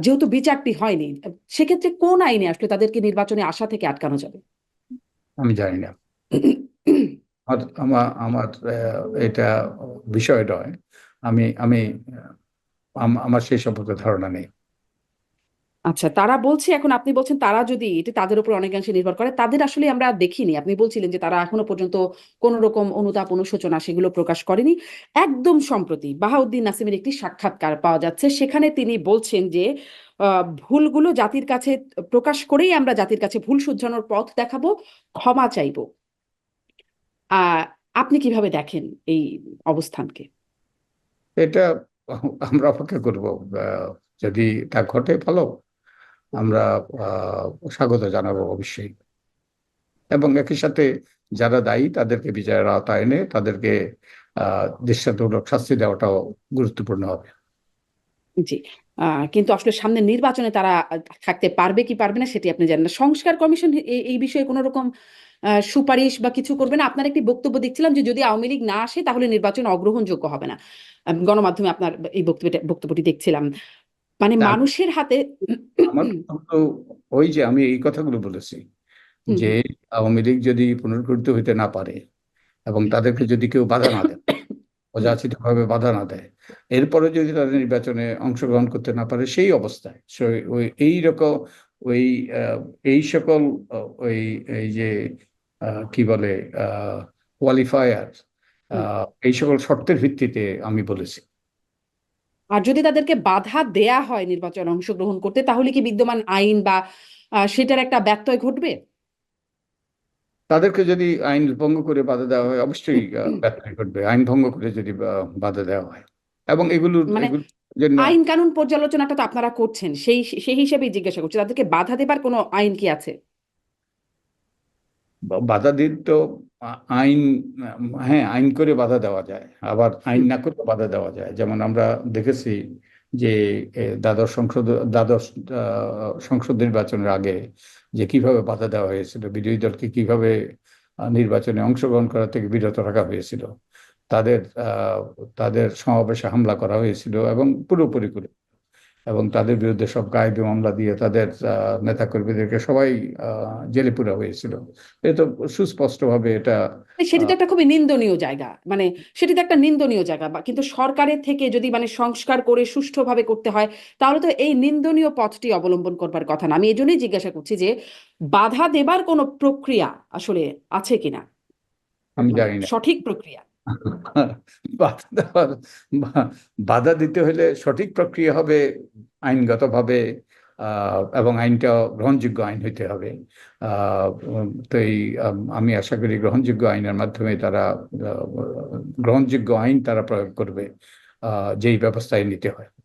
যেহেতু বিচারটি হয়নি, সেক্ষেত্রে কোন আইনে আসলে তাদেরকে নির্বাচনে আসা থেকে আটকানো যাবে? আমি জানি না। আমার আমার এটা বিষয় নয়। আমি, আম- আমার সেই সম্পর্কে ধারণা নেই। আচ্ছা তারা বলছে, এখন আপনি বলছেন তারা যদি এটা তাদের উপর অনেকাংশে নির্ভর করে, তাদের আসলে আমরা দেখিনি। আপনি বলছিলেন যে তারা এখনও পর্যন্ত কোন রকম অনুতাপ, অনুশোচনা সেগুলো প্রকাশ করেনি। একদম সম্প্রতি বাহাউদ্দিন নাসিমের একটি সাক্ষাৎকার পাওয়া যাচ্ছে। সেখানে তিনি বলছেন যে ভুলগুলো জাতির কাছে প্রকাশ করেই আমরা জাতির কাছে ভুল শুধরানোর পথ দেখাবো, ক্ষমা চাইব। আপনি কীভাবে দেখেন এই অবস্থানকে? এটা আমরা অপেক্ষা করব। যদি তা ঘটে, ভালো। আমরা স্বাগত জানাব অবশ্যই। এবং একই সাথে যারা দায়ী, তাদেরকে বিচারের আওতায় এনে তাদেরকে দৃষ্টান্তমূলক শাস্তি দেওয়াটাও গুরুত্বপূর্ণ হবে। জি কিন্তু আসলে সামনে নির্বাচনে তারা থাকতে পারবে কি পারবে না সেটি আপনি জানেন না। সংস্কার কমিশন এই বিষয়ে কোনো রকম সুপারিশ বা কিছু করবে না। আপনার একটি বক্তব্য দেখছিলাম যে যদি আওয়ামী লীগ না আসে তাহলে নির্বাচন অগ্রহণযোগ্য হবে না। গণমাধ্যমে আপনার এই বক্তব্যটা, বক্তব্যটি দেখছিলাম। মানে মানুষের হাতে আমার তো ওই যে আমি এই কথাগুলো বলেছি যে আওয়ামী লীগ যদি পুনর্গঠিত হইতে না পারে এবং তাদেরকে যদি কেউ বাধা না দেয় অযাচিতভাবে বাধা না দেয় এরপরে যদি তাদের নির্বাচনে অংশগ্রহণ করতে না পারে সেই অবস্থায় ওই এই রকম ওই এই সকল ওই এই যে কি বলে কোয়ালিফায়ার এই সকল শর্তের ভিত্তিতে আমি বলেছি। আর যদি তাদেরকে বাধা দেয়া হয় নির্বাচনে অংশগ্রহণ করতে তাহলে কি বিদ্যমান আইন বা সেটার একটা ব্যত্যয় ঘটবে? তাদেরকে যদি আইন ভঙ্গ করে বাধা দেওয়া হয় অবশ্যই ব্যত্যয় ঘটবে। আইন ভঙ্গ করে যদি বাধা দেওয়া হয়। এবং এগুলোর মানে আইন কানুন পর্যালোচনাটা তো আপনারা করছেন। সেই সেই হিসেবেই জিজ্ঞাসা করছি তাদেরকে বাধা দেবার কোনো আইন কি আছে? বাধা দিন তো আইন হ্যাঁ আইন করে বাধা দেওয়া যায়। আবার আইন না করে বাধা দেওয়া যায়। যেমন আমরা দেখেছি যে দ্বাদশ সংসদ দ্বাদশ সংসদ নির্বাচনের আগে যে কীভাবে বাধা দেওয়া হয়েছিল, বিরোধী দলকে কীভাবে নির্বাচনে অংশগ্রহণ করা থেকে বিরত রাখা হয়েছিল, তাদের তাদের সমাবেশে হামলা করা হয়েছিল এবং পুরোপুরি করে এবং তাদের বিরুদ্ধে সব গায়েবী মামলা দিয়ে তাদের নেতাকর্মীদেরকে সবাই জেলে পুরা হয়েছিল। এ তো সুস্পষ্টভাবে এটা সেটি তো একটা খুবই নিন্দনীয় জায়গা। মানে সেটি তো একটা নিন্দনীয় জায়গা বা কিন্তু সরকারের থেকে যদি মানে সংস্কার করে সুষ্ঠুভাবে করতে হয় তাহলে তো এই নিন্দনীয় পথটি অবলম্বন করবার কথা না। আমি এই জন্যই জিজ্ঞাসা করছি যে বাধা দেবার কোনো প্রক্রিয়া আসলে আছে কিনা? আমি মানে জানি না। সঠিক প্রক্রিয়া? বাধা দিতে হলে সঠিক প্রক্রিয়া হবে আইনগতভাবে এবং আইনটা গ্রহণযোগ্য আইন হইতে হবে। তো এই আম, আশা করি গ্রহণযোগ্য আইনের মাধ্যমে তারা গ্রহণযোগ্য আইন তারা প্রয়োগ করবে যেই ব্যবস্থায় নিতে হয়।